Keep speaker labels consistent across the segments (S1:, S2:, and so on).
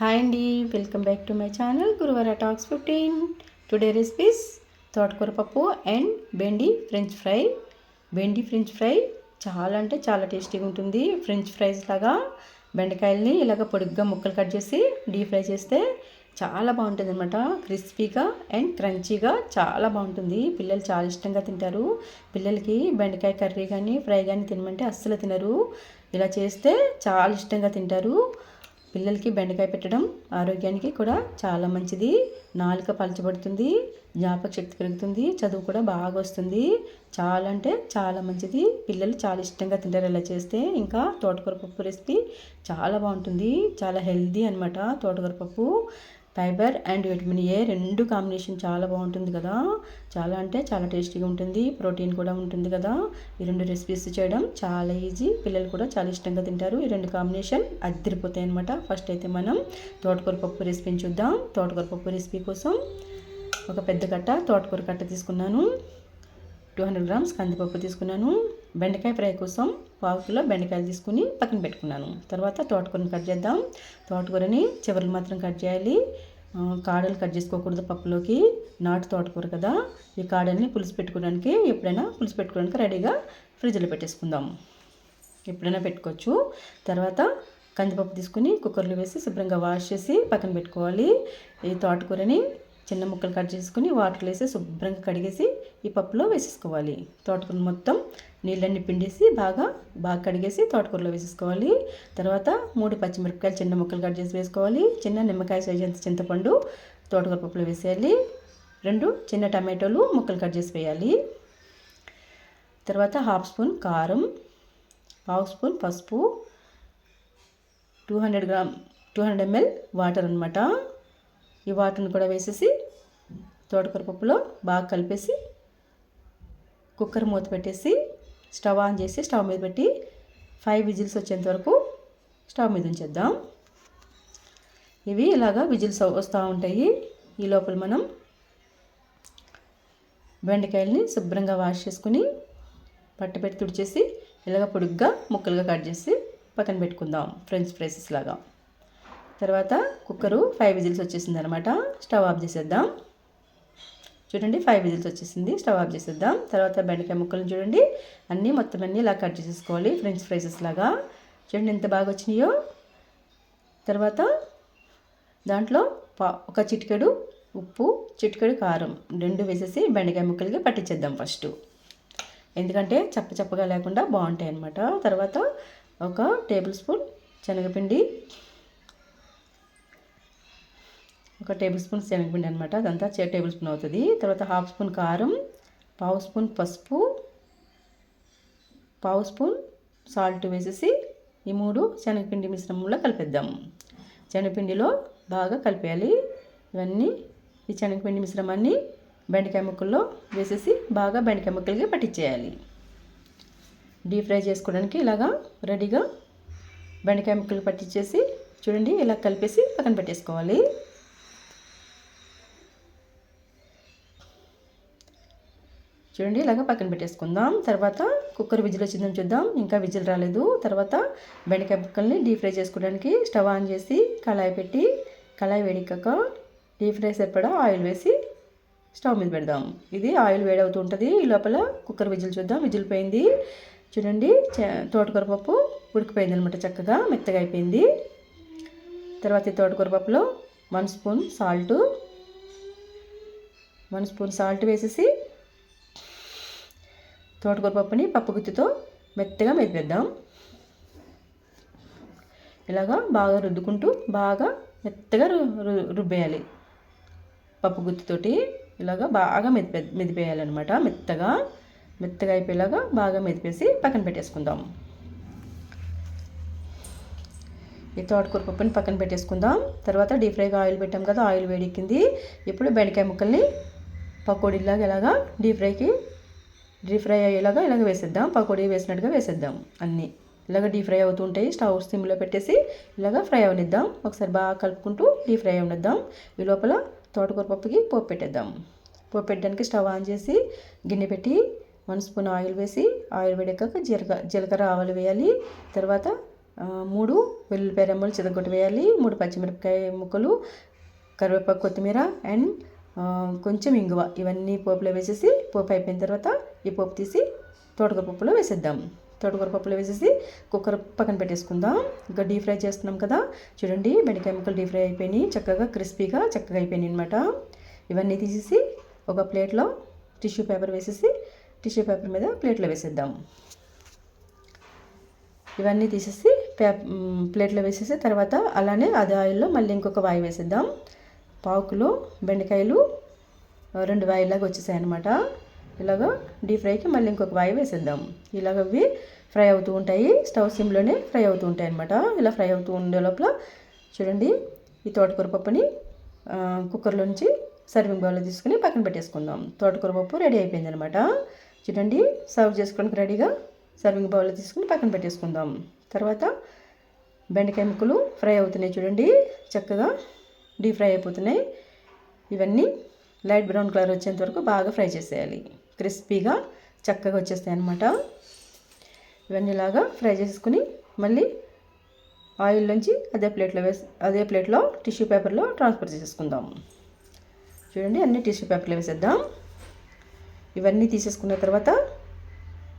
S1: Hi అండి welcome back to my channel Guruvara talks fifteen today recipes తోటకూర పప్పు and బెండి ఫ్రెంచ్ ఫ్రై బెండి ఫ్రెంచ్ ఫ్రై చాలా అంటే చాలా టేస్టీగా ఉంటుంది. ఫ్రెంచ్ ఫ్రైస్ లాగా బెండకాయల్ని ఇలాగ పొడుగ్గా ముక్కలు కట్ చేసి డీప్ ఫ్రై చేస్తే చాలా బాగుంటుంది అనమాట క్రిస్పీగా అండ్ క్రంచీగా చాలా బాగుంటుంది. పిల్లలు చాలా ఇష్టంగా తింటారు. పిల్లలకి బెండకాయ కర్రీ కానీ ఫ్రై కానీ తినమంటే అస్సలు తినరు. ఇలా చేస్తే చాలా ఇష్టంగా తింటారు. పిల్లలకి బెండకాయ పెట్టడం ఆరోగ్యానికి కూడా చాలా మంచిది. నాలుక పలచబడుతుంది జ్ఞాపక శక్తి పెరుగుతుంది చదువు కూడా బాగా వస్తుంది. చాలా అంటే చాలా మంచిది. పిల్లలు చాలా ఇష్టంగా తింటారు ఇలా చేస్తే. ఇంకా తోటకూర పప్పు రెసిపీ చాలా బాగుంటుంది. చాలా హెల్దీ అనమాట తోటకూర పప్పు. ఫైబర్ అండ్ విటమిన్ ఏ రెండు కాంబినేషన్ చాలా బాగుంటుంది కదా. చాలా అంటే చాలా టేస్టీగా ఉంటుంది. ప్రోటీన్ కూడా ఉంటుంది కదా. ఈ రెండు రెసిపీస్ చేయడం చాలా ఈజీ. పిల్లలు కూడా చాలా ఇష్టంగా తింటారు. ఈ రెండు కాంబినేషన్ అద్దరిపోతాయి అనమాట ఫస్ట్ అయితే మనం తోటకూర పప్పు రెసిపీని చూద్దాం. తోటకూర పప్పు రెసిపీ కోసం ఒక పెద్ద కట్ట తోటకూర కట్ట తీసుకున్నాను. టూ హండ్రెడ్ గ్రామ్స్ కందిపప్పు తీసుకున్నాను. బెండకాయ ఫ్రై కోసం పావు కిలో బెండకాయలు తీసుకుని పక్కన పెట్టుకున్నాను. తర్వాత తోటకూరని కట్ చేద్దాం. తోటకూరని చివరిని మాత్రం కట్ చేయాలి. కాడలు కట్ చేసుకోకూడదు పప్పులోకి. నాటు తోటకూర కదా. ఈ కాడల్ని పులుసు పెట్టుకోవడానికి ఎప్పుడైనా పులుసు పెట్టుకోవడానికి రెడీగా ఫ్రిడ్జ్లో పెట్టేసుకుందాం. ఎప్పుడైనా పెట్టుకోవచ్చు. తర్వాత కందిపప్పు తీసుకుని కుక్కర్లో వేసి శుభ్రంగా వాష్ చేసి పక్కన పెట్టుకోవాలి. ఈ తోటకూరని చిన్న ముక్కలు కట్ చేసుకుని వాటర్ వేసి శుభ్రంగా కడిగేసి ఈ పప్పులో వేసేసుకోవాలి. తోటకూర మొత్తం నీళ్ళన్నీ పిండేసి బాగా బాగా కడిగేసి తోటకూరలో వేసేసుకోవాలి. తర్వాత మూడు పచ్చిమిరపకాయలు చిన్న ముక్కలు కట్ చేసి వేసుకోవాలి. చిన్న నిమ్మకాయ సైజ్ అంత చింతపండు తోటకూర పప్పులో వేసేయాలి. రెండు చిన్న టమాటోలు ముక్కలు కట్ చేసి వేయాలి. తర్వాత హాఫ్ స్పూన్ కారం హాఫ్ స్పూన్ పసుపు two hundred gram two hundred ML water అనమాట ఈ వాటర్ని కూడా వేసేసి తోటకూర పప్పులో బాగా కలిపేసి కుక్కర్ మూత పెట్టేసి స్టవ్ ఆన్ చేసి స్టవ్ మీద పెట్టి ఫైవ్ విజిల్స్ వచ్చేంత వరకు స్టవ్ మీద ఉంచేద్దాం. ఇవి ఇలాగా విజిల్స్ వస్తూ ఉంటాయి. ఈ లోపల మనం బెండకాయలని శుభ్రంగా వాష్ చేసుకుని పట్టపెట్టి తుడిచేసి ఇలాగ పొడుగ్గా ముక్కలుగా కట్ చేసి పక్కన పెట్టుకుందాం. ఫ్రెంచ్ ఫ్రైసెస్ లాగా. తర్వాత కుక్కరు ఫైవ్ విజిల్స్ వచ్చేసింది అనమాట స్టవ్ ఆఫ్ చేసేద్దాం. చూడండి ఫైవ్ విజిల్స్ వచ్చేసింది. స్టవ్ ఆఫ్ చేసేద్దాం. తర్వాత బెండకాయ ముక్కలను చూడండి. అన్నీ మొత్తం అన్నీ ఇలా కట్ చేసేసుకోవాలి. ఫ్రెంచ్ ఫ్రైసెస్ లాగా. చూడండి ఎంత బాగా వచ్చినాయో. తర్వాత దాంట్లో ఒక చిటికెడు ఉప్పు చిటికెడు కారం రెండు వేసేసి బెండకాయ ముక్కలకి పట్టించేద్దాం ఫస్ట్ ఎందుకంటే చప్ప చప్పగా లేకుండా బాగుంటాయి అన్నమాట తర్వాత ఒక టేబుల్ స్పూన్ శనగపిండి ఒక టేబుల్ స్పూన్ శనగపిండి అనమాట అదంతా టేబుల్ స్పూన్ అవుతుంది. తర్వాత హాఫ్ స్పూన్ కారం పావు స్పూన్ పసుపు పావు స్పూన్ సాల్ట్ వేసేసి ఈ మూడు శనగపిండి మిశ్రమంలో కలిపేద్దాం. శనగపిండిలో బాగా కలిపేయాలి. ఇవన్నీ ఈ శనగపిండి మిశ్రమాన్ని బెండకాయ ముక్కల్లో వేసేసి బాగా బెండకాయ ముక్కలకి పట్టించేయాలి డీప్ ఫ్రై చేసుకోవడానికి ఇలాగా రెడీగా బెండకాయ ముక్కలు పట్టించేసి చూడండి ఇలా కలిపేసి పక్కన పెట్టేసుకోవాలి. చూడండి ఇలాగ పక్కన పెట్టేసుకుందాం. తర్వాత కుక్కర్ విజిల్ వచ్చిందని చూద్దాం. ఇంకా విజిల్ రాలేదు. తర్వాత బెండకాయ ముక్కల్ని డీప్ ఫ్రై చేసుకోవడానికి స్టవ్ ఆన్ చేసి కళాయి పెట్టి కళాయి వేడికాక డీప్ ఫ్రై సరిపడా ఆయిల్ వేసి స్టవ్ మీద పెడదాం. ఇది ఆయిల్ వేడవుతూ ఉంటుంది. ఈ లోపల కుక్కర్ విజిల్ చూద్దాం. విజిల్ పోయింది. చూడండి తోటకూర పప్పు ఉడికిపోయింది అనమాట చక్కగా మెత్తగా అయిపోయింది. తర్వాత ఈ తోటకూర పప్పులో one spoon salt one spoon salt వేసేసి తోటకూర పప్పుని పప్పు గుత్తితో మెత్తగా మెదిపేద్దాం. ఇలాగా బాగా రుద్దుకుంటూ బాగా మెత్తగా రుబ్బేయాలి. పప్పు గుత్తితోటి ఇలాగా బాగా మెదిపే మెదిపేయాలన్నమాట. మెత్తగా మెత్తగా అయిపోయేలాగా బాగా మెదిపేసి పక్కన పెట్టేసుకుందాం. ఈ తోటకూర పప్పుని పక్కన పెట్టేసుకుందాం. తర్వాత డీప్ ఫ్రైగా ఆయిల్ పెట్టాం కదా ఆయిల్ వేడెక్కింది. ఇప్పుడు బెండకాయ ముక్కల్ని పకోడీలాగా ఇలాగా డీప్ ఫ్రైకి డీప్ ఫ్రై అయ్యేలాగా ఇలాగ వేసేద్దాం. పకోడీ వేసినట్టుగా వేసేద్దాం అన్నీ. ఇలాగ డీప్ ఫ్రై అవుతుంటాయి. స్టవ్ సిమ్లో పెట్టేసి ఇలాగ ఫ్రై అవనిద్దాం. ఒకసారి బాగా కలుపుకుంటూ డీప్ ఫ్రై అవనిద్దాం. ఈ లోపల తోటకూర పప్పుకి పోపు పెట్టేద్దాం. పోపు పెట్టడానికి స్టవ్ ఆన్ చేసి గిన్నె పెట్టి వన్ స్పూన్ ఆయిల్ వేసి ఆయిల్ వేడెక్కాక జీలక జీలకర్ర ఆవాలు వేయాలి. తర్వాత మూడు వెల్లుల్లిపాయ రెమ్మలు చితగొట్టు వేయాలి. మూడు పచ్చిమిరపకాయ ముక్కలు కరివేపాకు కొత్తిమీర అండ్ కొంచెం ఇంగువ. ఇవన్నీ పోపులో వేసేసి పోపు అయిపోయిన తర్వాత ఈ పోపు తీసి తోటకూర పప్పులో వేసేద్దాం. తోటకూర పప్పులో వేసేసి కుక్కర్ పక్కన పెట్టేసుకుందాం. ఇంకా డీప్ ఫ్రై చేస్తున్నాం కదా. చూడండి బెండకాయ ముక్కలు డీప్ ఫ్రై అయిపోయినాయి. చక్కగా క్రిస్పీగా చక్కగా అయిపోయినాయి అనమాట ఇవన్నీ తీసేసి ఒక ప్లేట్లో టిష్యూ పేపర్ వేసేసి టిష్యూ పేపర్ మీద ప్లేట్లో వేసేద్దాం. ఇవన్నీ తీసేసి పే ప్లేట్లో వేసేసి తర్వాత అలానే అదే ఆయిల్లో మళ్ళీ ఇంకొక వాయి వేసేద్దాం. పావు కిలో బెండకాయలు రెండు వాయిలాగా వచ్చేసాయి అనమాట ఇలాగ డీప్ ఫ్రైకి మళ్ళీ ఇంకొక వాయి వేసేద్దాం. ఇలాగ అవి ఫ్రై అవుతూ ఉంటాయి. స్టవ్ సిమ్లోనే ఫ్రై అవుతూ ఉంటాయి అనమాట ఇలా ఫ్రై అవుతూ ఉండే లోపల చూడండి ఈ తోటకూర పప్పుని కుక్కర్లో నుంచి సర్వింగ్ బౌల్లో తీసుకుని పక్కన పెట్టేసుకుందాం. తోటకూర పప్పు రెడీ అయిపోయింది అనమాట చూడండి సర్వ్ చేసుకోవడానికి రెడీగా సర్వింగ్ బౌల్లో తీసుకుని పక్కన పెట్టేసుకుందాం. తర్వాత బెండకాయ ముక్కలు ఫ్రై అవుతున్నాయి చూడండి చక్కగా డీప్ ఫ్రై అయిపోతున్నాయి. ఇవన్నీ లైట్ బ్రౌన్ కలర్ వచ్చేంత వరకు బాగా ఫ్రై చేసేయాలి. క్రిస్పీగా చక్కగా వచ్చేస్తాయి అన్నమాట. ఇవన్నీ ఇలాగా ఫ్రై చేసుకుని మళ్ళీ ఆయిల్ నుంచి అదే ప్లేట్లో వేసి అదే ప్లేట్లో టిష్యూ పేపర్లో ట్రాన్స్ఫర్ చేసేసుకుందాం. చూడండి అన్ని టిష్యూ పేపర్లో వేసేద్దాం. ఇవన్నీ తీసేసుకున్న తర్వాత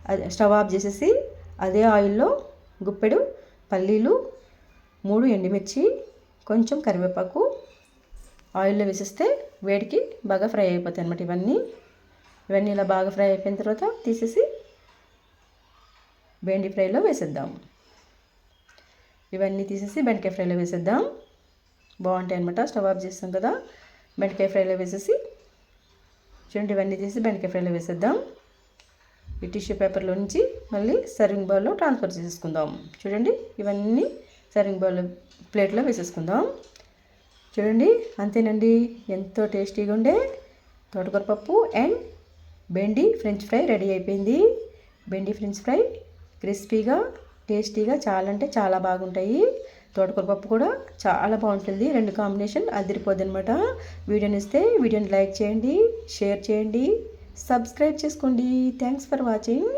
S1: అదే స్టవ్ ఆఫ్ చేసేసి అదే ఆయిల్లో గుప్పెడు పల్లీలు మూడు ఎండుమిర్చి కొంచెం కరివేపాకు ఆయిల్లో వేసేస్తే వేడికి బాగా ఫ్రై అయిపోతాయి అనమాట ఇవన్నీ. ఇవన్నీ ఇలా బాగా ఫ్రై అయిపోయిన తర్వాత తీసేసి బెండి ఫ్రైలో వేసేద్దాం. ఇవన్నీ తీసేసి బెండకాయ ఫ్రైలో వేసేద్దాం. బాగుంటాయి అనమాట స్టవ్ ఆఫ్ చేస్తాం కదా. బెండకాయ ఫ్రైలో వేసేసి చూడండి ఇవన్నీ తీసి బెండకాయ ఫ్రైలో వేసేద్దాం. ఈ టిష్యూ పేపర్లో నుంచి మళ్ళీ సర్వింగ్ బౌల్లో ట్రాన్స్ఫర్ చేసేసుకుందాం. చూడండి ఇవన్నీ సర్వింగ్ బౌల్ ప్లేట్లో వేసేసుకుందాం. చూడండి అంతేనండి. ఎంతో టేస్టీగా ఉండే తోటకూర పప్పు అండ్ బెండి ఫ్రెంచ్ ఫ్రై రెడీ అయిపోయింది. బెండి ఫ్రెంచ్ ఫ్రై క్రిస్పీగా టేస్టీగా చాలా అంటే చాలా బాగుంటాయి. తోటకూర పప్పు కూడా చాలా బాగుంటుంది. రెండు కాంబినేషన్ అదిరిపోద్ది అనమాట వీడియోని ఇస్తే వీడియోని లైక్ చేయండి షేర్ చేయండి సబ్స్క్రైబ్ చేసుకోండి. Thanks for watching.